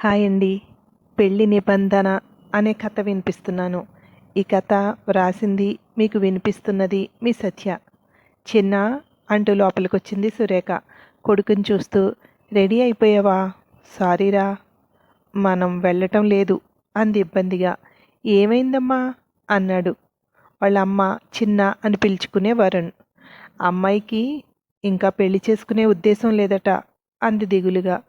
Hi అండి పెళ్ళి నిబంధన అనే కథ వినిపిస్తున్నాను. ఈ కథ వ్రాసింది మీకు వినిపిస్తున్నది మీ సత్య. చిన్న అంటూ లోపలికొచ్చింది సురేఖ. కొడుకుని చూస్తూ రెడీ అయిపోయావా? సారీరా? మనం వెళ్ళటం లేదు అంది ఇబ్బందిగా. ఏమైందమ్మా? అన్నాడు. వాళ్ళ అమ్మ చిన్న అని పిలుచుకునే వరుణ్. అమ్మాయికి ఇంకా పెళ్ళి చేసుకునే ఉద్దేశం లేదట అంది దిగులుగా.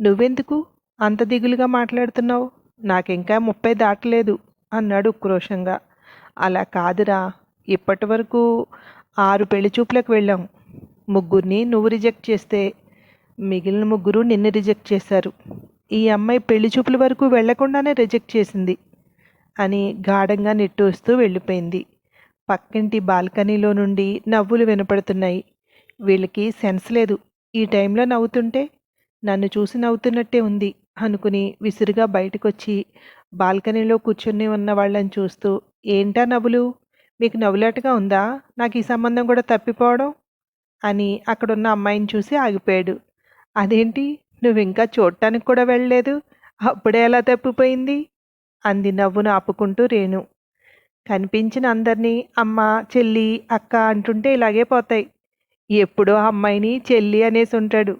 నువ్వెందుకు? అంత దిగులుగా మాట్లాడుతున్నావు? నాకింకా ముప్పై దాటలేదు అన్నాడు ఉక్రోషంగా. అలా కాదురా ఇప్పటి వరకు ఆరు పెళ్ళి చూపులకు వెళ్ళాం. ముగ్గురిని నువ్వు రిజెక్ట్ చేస్తే మిగిలిన ముగ్గురు నిన్ను రిజెక్ట్ చేశారు. ఈ అమ్మాయి పెళ్ళి చూపుల వరకు వెళ్ళకుండానే రిజెక్ట్ చేసింది అని గాఢంగా నిట్టూస్తూ వెళ్ళిపోయింది. పక్కింటి బాల్కనీలో నుండి నవ్వులు వినపడుతున్నాయి. వీళ్ళకి సెన్స్ లేదు. ఈ టైంలో నవ్వుతుంటే నన్ను చూసి నవ్వుతున్నట్టే ఉంది. అనుకుని విసురుగా బయటకొచ్చి బాల్కనీలో కూర్చుని ఉన్న వాళ్ళని చూస్తూ ఏంటా నవ్వులు? మీకు నవ్వులాటగా ఉందా? నాకు ఈ సంబంధం కూడా తప్పిపోవడం? అని అక్కడున్న అమ్మాయిని చూసి ఆగిపోయాడు. అదేంటి? నువ్వు ఇంకా చూడటానికి కూడా వెళ్ళలేదు? అప్పుడే ఎలా తప్పిపోయింది? అంది నవ్వును ఆపుకుంటూ రేణు. కనిపించిన అందరినీ అమ్మ చెల్లి అక్క అంటుంటే ఇలాగే పోతాయి. ఎప్పుడో ఆ అమ్మాయిని చెల్లి అనేసి ఉంటాడు.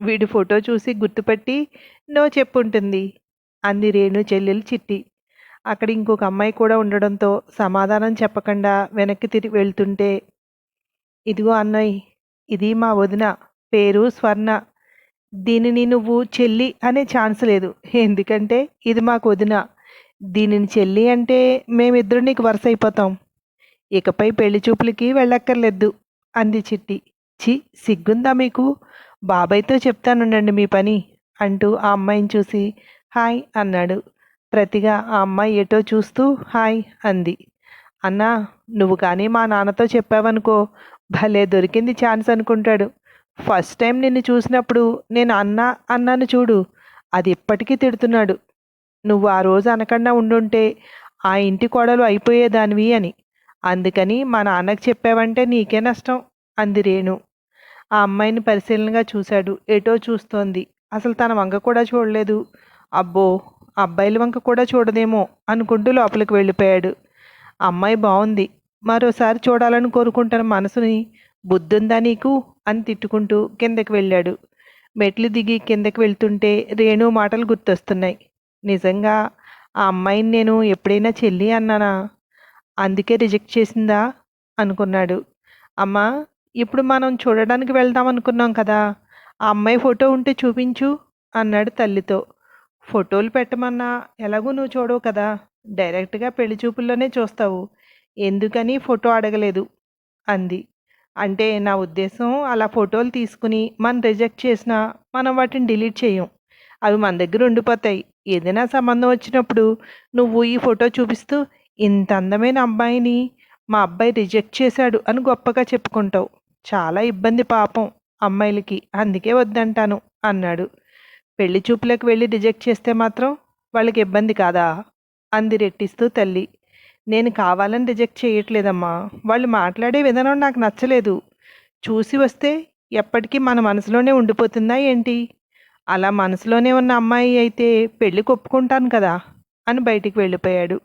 వీడి ఫోటో చూసి గుర్తుపట్టి నో చెప్పుంటుంది అంది రేణు చెల్లెలు చిట్టి. అక్కడ ఇంకొక అమ్మాయి కూడా ఉండడంతో సమాధానం చెప్పకుండా వెనక్కి తిరిగి వెళ్తుంటే ఇదిగో అన్నయ్య ఇది మా వదిన పేరు స్వర్ణ. దీనిని నువ్వు చెల్లి అనే ఛాన్స్ లేదు. ఎందుకంటే ఇది మాకు వదిన. దీనిని చెల్లి అంటే మేమిద్దరు నీకు వరుస అయిపోతాం. ఇకపై పెళ్ళి చూపులకి వెళ్ళక్కర్లేదు అంది చిట్టి. చి సిగ్గుందా మీకు? బాబాయ్తో చెప్తానుండండి మీ పని అంటూ ఆ అమ్మాయిని చూసి హాయ్ అన్నాడు. ప్రతిగా ఆ అమ్మాయి ఎటో చూస్తూ హాయ్ అంది. అన్నా నువ్వు కానీ మా నాన్నతో చెప్పావనుకో భలే దొరికింది ఛాన్స్ అనుకుంటాడు. ఫస్ట్ టైం నిన్ను చూసినప్పుడు నేను అన్నా అన్నాను చూడు అది ఇప్పటికీ తిడుతున్నాడు. నువ్వు ఆ రోజు అనకుండా ఉండుంటే ఆ ఇంటి కోడలు అయిపోయేదానివి అని. అందుకని మా నాన్నకి చెప్పావంటే నీకే నష్టం అంది రేణు. ఆ అమ్మాయిని పరిశీలనగా చూశాడు. ఎటో చూస్తోంది. అసలు తన వంక కూడా చూడలేదు. అబ్బో అబ్బాయిల వంక కూడా చూడదేమో అనుకుంటూ లోపలికి వెళ్ళిపోయాడు. అమ్మాయి బాగుంది మరోసారి చూడాలని కోరుకుంటున్న మనసుని బుద్ధుందా నీకు? అని తిట్టుకుంటూ కిందకి వెళ్ళాడు. మెట్లు దిగి కిందకి వెళ్తుంటే రేణు మాటలు గుర్తొస్తున్నాయి. నిజంగా ఆ అమ్మాయిని నేను ఎప్పుడైనా చెల్లి అన్నానా? అందుకే రిజెక్ట్ చేసిందా? అనుకున్నాడు. అమ్మా ఇప్పుడు మనం చూడడానికి వెళ్దాం అనుకున్నాం కదా ఆ అమ్మాయి ఫోటో ఉంటే చూపించు అన్నాడు తల్లితో. ఫోటోలు పెట్టమన్నా ఎలాగూ నువ్వు చూడవు కదా డైరెక్ట్గా పెళ్ళి చూపుల్లోనే చూస్తావు. ఎందుకని ఫోటో అడగలేదు అంది. అంటే నా ఉద్దేశం అలా ఫోటోలు తీసుకుని మనం రిజెక్ట్ చేసినా మనం వాటిని డిలీట్ చేయం. అవి మన దగ్గర ఉండిపోతాయి. ఏదైనా సంబంధం వచ్చినప్పుడు నువ్వు ఈ ఫోటో చూపిస్తూ ఇంత అందమైన అబ్బాయిని మా అబ్బాయి రిజెక్ట్ చేశాడు అని గొప్పగా చెప్పుకుంటావు. చాలా ఇబ్బంది పాపం అమ్మాయిలకి అందుకే వద్దంటాను అన్నాడు. పెళ్ళి చూపులకు వెళ్ళి రిజెక్ట్ చేస్తే మాత్రం వాళ్ళకి ఇబ్బంది కాదా? అంది రెట్టిస్తూ తల్లి. నేను కావాలని రిజెక్ట్ చేయట్లేదమ్మా. వాళ్ళు మాట్లాడే విధానం నాకు నచ్చలేదు. చూసి వస్తే ఎప్పటికీ మన మనసులోనే ఉండిపోతుందా ఏంటి? అలా మనసులోనే ఉన్న అమ్మాయి అయితే పెళ్ళి ఒప్పుకుంటాను కదా అని బయటికి వెళ్ళిపోయాడు.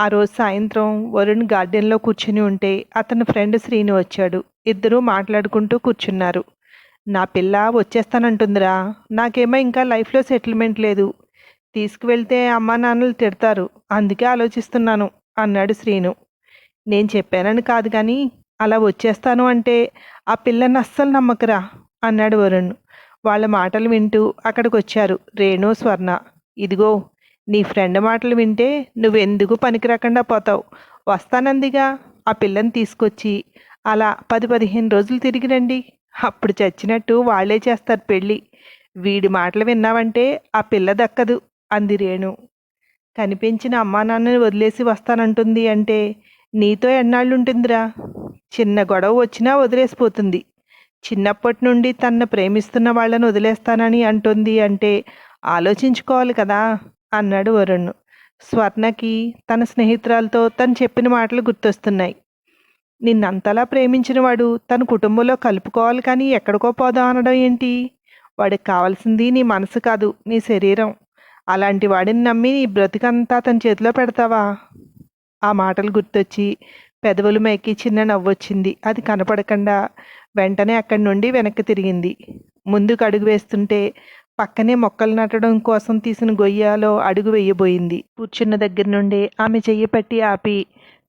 ఆ రోజు సాయంత్రం వరుణ్ గార్డెన్లో కూర్చుని ఉంటే అతని ఫ్రెండ్ శ్రీని వచ్చాడు. ఇద్దరూ మాట్లాడుకుంటూ కూర్చున్నారు. నా పిల్ల వచ్చేస్తానంటుందిరా. నాకేమో ఇంకా లైఫ్లో సెటిల్మెంట్ లేదు. తీసుకువెళ్తే అమ్మా నాన్నలు తిడతారు. అందుకే ఆలోచిస్తున్నాను అన్నాడు శ్రీను. నేను చెప్పానని కాదు కానీ అలా వచ్చేస్తాను అంటే ఆ పిల్లని అస్సలు నమ్మకరా అన్నాడు వరుణ్. వాళ్ళ మాటలు వింటూ అక్కడికి వచ్చారు రేణు స్వర్ణ. ఇదిగో నీ ఫ్రెండ్ మాటలు వింటే నువ్వెందుకు పనికి రాకుండా పోతావు వస్తానందిగా ఆ పిల్లని తీసుకొచ్చి అలా పది పదిహేను రోజులు తిరిగి రండి. అప్పుడు చచ్చినట్టు వాళ్ళే చేస్తారు పెళ్ళి. వీడి మాటలు విన్నావంటే ఆ పిల్ల దక్కదు అంది రేణు. కనిపించిన అమ్మా నాన్నని వదిలేసి వస్తానంటుంది అంటే నీతో ఎన్నాళ్ళు ఉంటుందిరా చిన్న గొడవ వచ్చినా వదిలేసిపోతుంది. చిన్నప్పటి నుండి తన్ను ప్రేమిస్తున్న వాళ్ళని వదిలేస్తానని అంటుంది అంటే ఆలోచించుకోవాలి కదా. అన్నాడు వరుణ్. స్వర్ణకి తన స్నేహితురాలతో తను చెప్పిన మాటలు గుర్తొస్తున్నాయి. నిన్నంతలా ప్రేమించిన వాడు తన కుటుంబంలో కలుపుకోవాలి కానీ ఎక్కడికో పోదాం అనడం ఏంటి? వాడికి కావాల్సింది నీ మనసు కాదు నీ శరీరం. అలాంటి వాడిని నమ్మి నీ బ్రతికంతా తన చేతిలో పెడతావా? ఆ మాటలు గుర్తొచ్చి పెదవులు మేకి చిన్న నవ్వొచ్చింది. అది కనపడకుండా వెంటనే అక్కడి నుండి వెనక్కి తిరిగింది. ముందుకు అడుగు వేస్తుంటే పక్కనే మొక్కలు నాటడం కోసం తీసిన గొయ్యాలో అడుగు వేయబోయింది. కూర్చున్న దగ్గర నుండి ఆమె చెయ్యి పట్టి ఆపి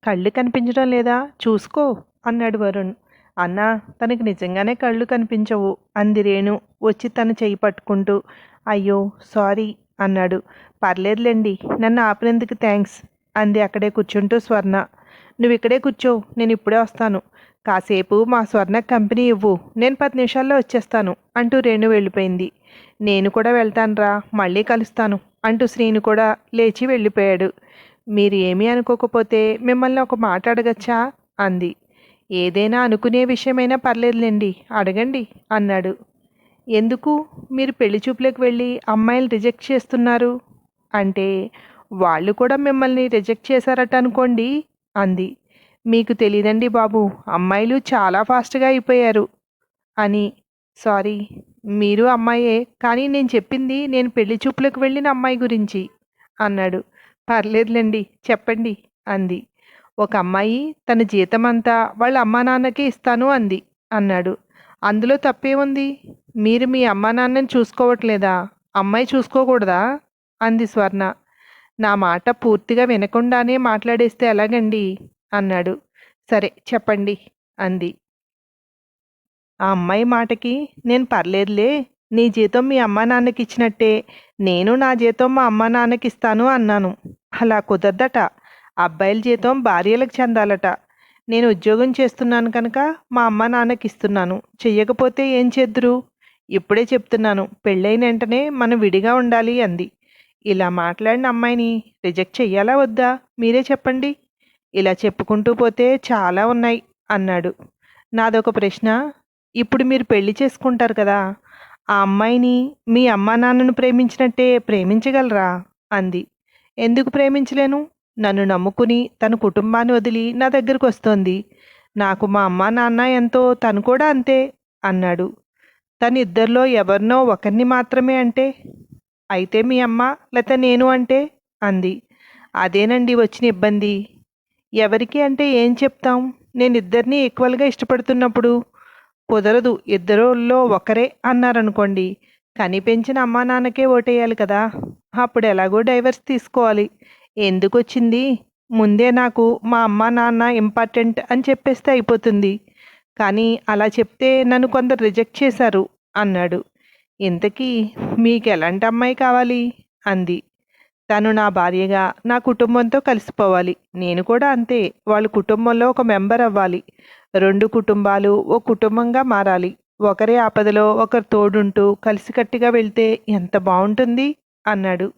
కళ్ళు కనిపించడం లేదా? చూసుకో అన్నాడు వరుణ్. అన్నా తనకి నిజంగానే కళ్ళు కనిపించవు అంది రేణు. వచ్చి తన చెయ్యి పట్టుకుంటూ అయ్యో సారీ అన్నాడు. పర్లేదులేండి నన్ను ఆపినందుకు థ్యాంక్స్ అంది అక్కడే కూర్చుంటూ స్వర్ణ. నువ్వు ఇక్కడే కూర్చో నేను ఇప్పుడే వస్తాను కాసేపు మా స్వర్ణ కంపెనీ ఇవ్వు. నేను పది నిమిషాల్లో వచ్చేస్తాను అంటూ రేణు వెళ్ళిపోయింది. నేను కూడా వెళ్తానురా మళ్ళీ కలుస్తాను అంటూ శ్రీను కూడా లేచి వెళ్ళిపోయాడు. మీరు ఏమీ అనుకోకపోతే మిమ్మల్ని ఒక మాట అడగచ్చా? అంది. ఏదైనా అనుకునే విషయమైనా పర్లేదులేండి అడగండి అన్నాడు. ఎందుకు? మీరు పెళ్ళి చూపులకు వెళ్ళి అమ్మాయిలు రిజెక్ట్ చేస్తున్నారు? అంటే వాళ్ళు కూడా మిమ్మల్ని రిజెక్ట్ చేశారట అనుకోండి అంది. మీకు తెలియదండి బాబు అమ్మాయిలు చాలా ఫాస్ట్గా అయిపోయారు. అని సారీ మీరు అమ్మాయే కానీ నేను చెప్పింది నేను పెళ్ళి చూపులకు వెళ్ళిన అమ్మాయి గురించి అన్నాడు. పర్లేదులేండి చెప్పండి అంది. ఒక అమ్మాయి తన జీతం అంతా వాళ్ళ అమ్మా నాన్నకే ఇస్తాను అంది అన్నాడు. అందులో తప్పేముంది? మీరు మీ అమ్మా నాన్నని చూసుకోవట్లేదా? అమ్మాయి చూసుకోకూడదా? అంది స్వర్ణ. నా మాట పూర్తిగా వినకుండానే మాట్లాడేస్తే ఎలాగండి? అన్నాడు. సరే చెప్పండి అంది. ఆ అమ్మాయి మాటకి నేను పర్లేదులే. నీ జీతం మీ అమ్మా నాన్నకి ఇచ్చినట్టే నేను నా జీతం మా అమ్మా నాన్నకి ఇస్తాను అన్నాను. అలా కుదరదట. అబ్బాయిల జీతం భార్యలకు చెందాలట. నేను ఉద్యోగం చేస్తున్నాను కనుక మా అమ్మ నాన్నకి ఇస్తున్నాను చెయ్యకపోతే ఏం చేద్దురు? ఇప్పుడే చెప్తున్నాను. పెళ్ళైన వెంటనే మనం విడిగా ఉండాలి అంది. ఇలా మాట్లాడిన అమ్మాయిని రిజెక్ట్ చెయ్యాలా వద్దా? మీరే చెప్పండి ఇలా చెప్పుకుంటూ పోతే చాలా ఉన్నాయి అన్నాడు. నాదొక ప్రశ్న. ఇప్పుడు మీరు పెళ్ళి చేసుకుంటారు కదా ఆ అమ్మాయిని మీ అమ్మా నాన్నను ప్రేమించినట్టే ప్రేమించగలరా? అంది. ఎందుకు ప్రేమించలేను? నన్ను నమ్ముకుని తన కుటుంబాన్ని వదిలి నా దగ్గరకు వస్తోంది. నాకు మా అమ్మా నాన్న ఎంతో తను కూడా అంతే అన్నాడు. తను ఇద్దరిలో ఎవరినో ఒకరిని మాత్రమే అంటే? అయితే మీ అమ్మ లేక నేను అంటే? అంది. అదేనండి వచ్చిన ఇబ్బంది? ఎవరికి అంటే ఏం చెప్తాం? నేను ఇద్దరిని ఈక్వల్గా ఇష్టపడుతున్నప్పుడు కుదరదు. ఇద్దరులో ఒకరే అన్నారనుకోండి. కని పెంచిన అమ్మా నాన్నకే ఓటేయాలి కదా. అప్పుడు ఎలాగో డైవర్స్ తీసుకోవాలి. ఎందుకు వచ్చింది ముందే నాకు మా అమ్మ నాన్న ఇంపార్టెంట్ అని చెప్పేస్తే అయిపోతుంది. కానీ అలా చెప్తే నన్ను కొందరు రిజెక్ట్ చేశారు అన్నాడు. ఇంతకీ మీకు ఎలాంటి అమ్మాయి కావాలి? అంది. తను నా భార్యగా నా కుటుంబంతో కలిసిపోవాలి. నేను కూడా అంతే వాళ్ళ కుటుంబంలో ఒక మెంబర్ అవ్వాలి. రెండు కుటుంబాలు ఓ కుటుంబంగా మారాలి. ఒకరే ఆపదలో ఒకరు తోడుంటూ కలిసికట్టుగా వెళ్తే ఎంత బాగుంటుంది? అన్నాడు.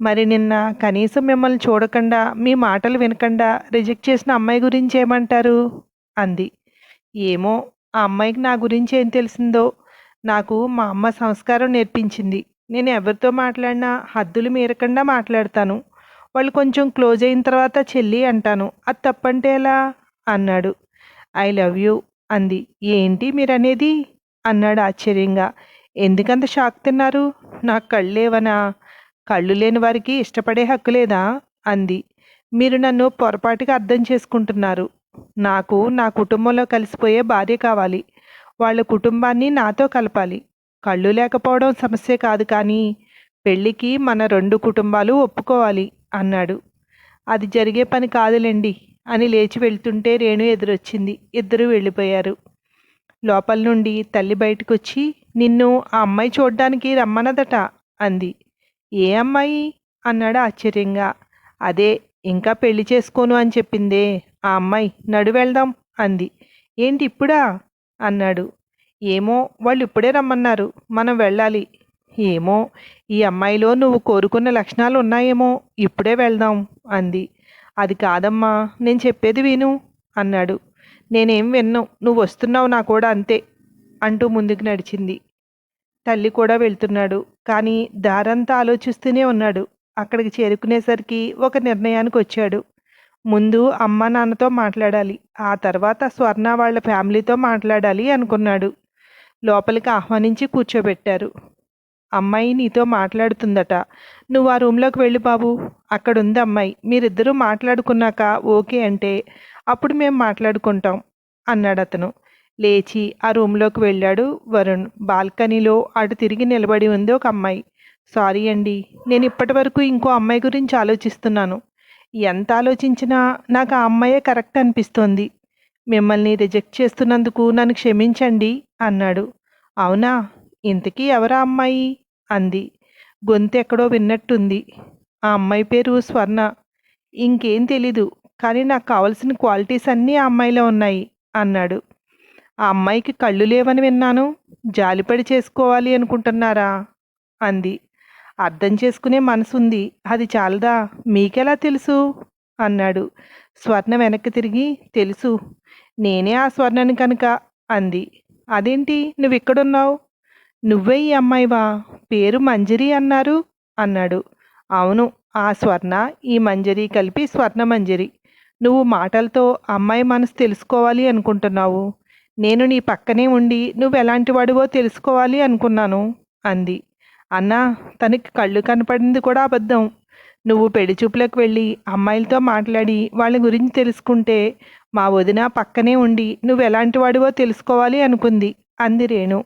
మరి నిన్న కనీసం మిమ్మల్ని చూడకుండా మీ మాటలు వినకుండా రిజెక్ట్ చేసిన అమ్మాయి గురించి ఏమంటారు? అంది. ఏమో ఆ అమ్మాయికి నా గురించి ఏం తెలిసిందో? నాకు మా అమ్మ సంస్కారం నేర్పించింది. నేను ఎవరితో మాట్లాడినా హద్దులు మీరకుండా మాట్లాడతాను. వాళ్ళు కొంచెం క్లోజ్ అయిన తర్వాత చెల్లి అంటాను అది తప్పంటే ఎలా అన్నాడు. ఐ లవ్ యూ అంది. ఏంటి మీరనేది అన్నాడు ఆశ్చర్యంగా. ఎందుకంత షాక్ తిన్నారు? నాకు కళ్ళేవనా కళ్ళు లేని వారికి ఇష్టపడే హక్కు లేదా అంది. మీరు నన్ను పొరపాటుగా అర్థం చేసుకుంటున్నారు. నాకు నా కుటుంబంలో కలిసిపోయే భార్య కావాలి. వాళ్ళ కుటుంబాన్ని నాతో కలపాలి. కళ్ళు లేకపోవడం సమస్య కాదు కానీ పెళ్ళికి మన రెండు కుటుంబాలు ఒప్పుకోవాలి అన్నాడు. అది జరిగే పని కాదులేండి అని లేచి వెళ్తుంటే రేణు ఎదురొచ్చింది. ఇద్దరు వెళ్ళిపోయారు. లోపల నుండి తల్లి బయటకొచ్చి నిన్ను ఆ అమ్మాయి చూడ్డానికి రమ్మన్నదట అంది. ఏ అమ్మాయి? అన్నాడు ఆశ్చర్యంగా. అదే ఇంకా పెళ్ళి చేసుకోను అని చెప్పిందే. ఆ అమ్మాయి నడు వెళ్దాం అంది. ఏంటి ఇప్పుడా? అన్నాడు. ఏమో వాళ్ళు ఇప్పుడే రమ్మన్నారు. మనం వెళ్ళాలి. ఏమో ఈ అమ్మాయిలో నువ్వు కోరుకున్న లక్షణాలు ఉన్నాయేమో ఇప్పుడే వెళ్దాం అంది. అది కాదమ్మా నేను చెప్పేది విను అన్నాడు. నేనేం విన్ను నువ్వు వస్తున్నావు నా కూడా అంతే అంటూ ముందుకు నడిచింది. తల్లి కూడా వెళ్తున్నాడు కానీ దారంతా ఆలోచిస్తూనే ఉన్నాడు. అక్కడికి చేరుకునేసరికి ఒక నిర్ణయానికి వచ్చాడు. ముందు అమ్మ నాన్నతో మాట్లాడాలి ఆ తర్వాత స్వర్ణ వాళ్ళ ఫ్యామిలీతో మాట్లాడాలి అనుకున్నాడు. లోపలికి ఆహ్వానించి కూర్చోబెట్టారు. అమ్మాయి నీతో మాట్లాడుతుందట. నువ్వు ఆ రూమ్లోకి వెళ్ళి బాబు. అక్కడ ఉంది అమ్మాయి. మీరిద్దరూ మాట్లాడుకున్నాక ఓకే అంటే అప్పుడు మేము మాట్లాడుకుంటాం అన్నాడు అతను లేచి ఆ రూమ్లోకి వెళ్ళాడు వరుణ్. బాల్కనీలో అటు తిరిగి నిలబడి ఉంది ఒక అమ్మాయి. సారీ అండి. నేను ఇప్పటి వరకు ఇంకో అమ్మాయి గురించి ఆలోచిస్తున్నాను. ఎంత ఆలోచించినా నాకు ఆ అమ్మాయే కరెక్ట్ అనిపిస్తోంది. మిమ్మల్ని రిజెక్ట్ చేస్తున్నందుకు నన్ను క్షమించండి అన్నాడు. అవునా? ఇంతకీ ఎవరా అమ్మాయి? అంది. గొంతు ఎక్కడో విన్నట్టుంది. ఆ అమ్మాయి పేరు స్వర్ణ. ఇంకేం తెలీదు కానీ నాకు కావలసిన క్వాలిటీస్ అన్నీ ఆ అమ్మాయిలో ఉన్నాయి అన్నాడు. ఆ అమ్మాయికి కళ్ళు లేవని విన్నాను. జాలిపడి చేసుకోవాలి అనుకుంటున్నారా? అంది. అర్థం చేసుకునే మనసుంది. అది చాలదా? మీకెలా తెలుసు? అన్నాడు. స్వర్ణ వెనక్కి తిరిగి తెలుసు నేనే ఆ స్వర్ణని కనుక అంది. అదేంటి? నువ్వు ఇక్కడున్నావు నువ్వే ఈ అమ్మాయివా పేరు మంజరి అన్నారు అన్నాడు. అవును ఆ స్వర్ణ ఈ మంజరి కలిపి స్వర్ణ మంజరి. నువ్వు మాటలతో అమ్మాయి మనసు తెలుసుకోవాలి అనుకుంటున్నావు. నేను నీ పక్కనే ఉండి నువ్వు ఎలాంటి వాడివో తెలుసుకోవాలి అనుకున్నాను అంది. అన్నా తనకి కళ్ళు కనపడింది కూడా అబద్ధం. నువ్వు పెళ్ళి చూపులకు వెళ్ళి అమ్మాయిలతో మాట్లాడి వాళ్ళ గురించి తెలుసుకుంటే మా వదిన పక్కనే ఉండి నువ్వు ఎలాంటి వాడివో తెలుసుకోవాలి అనుకుంది అంది రేణు.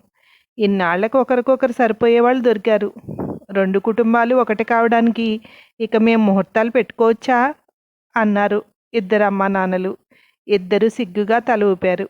ఇన్నాళ్ళకు ఒకరికొకరు సరిపోయే వాళ్ళు దొరికారు. రెండు కుటుంబాలు ఒకటి కావడానికి ఇక మేము ముహూర్తాలు పెట్టుకోవచ్చా? అన్నారు ఇద్దరు అమ్మా నాన్నలు ఇద్దరు సిగ్గుగా తల ఊపారు.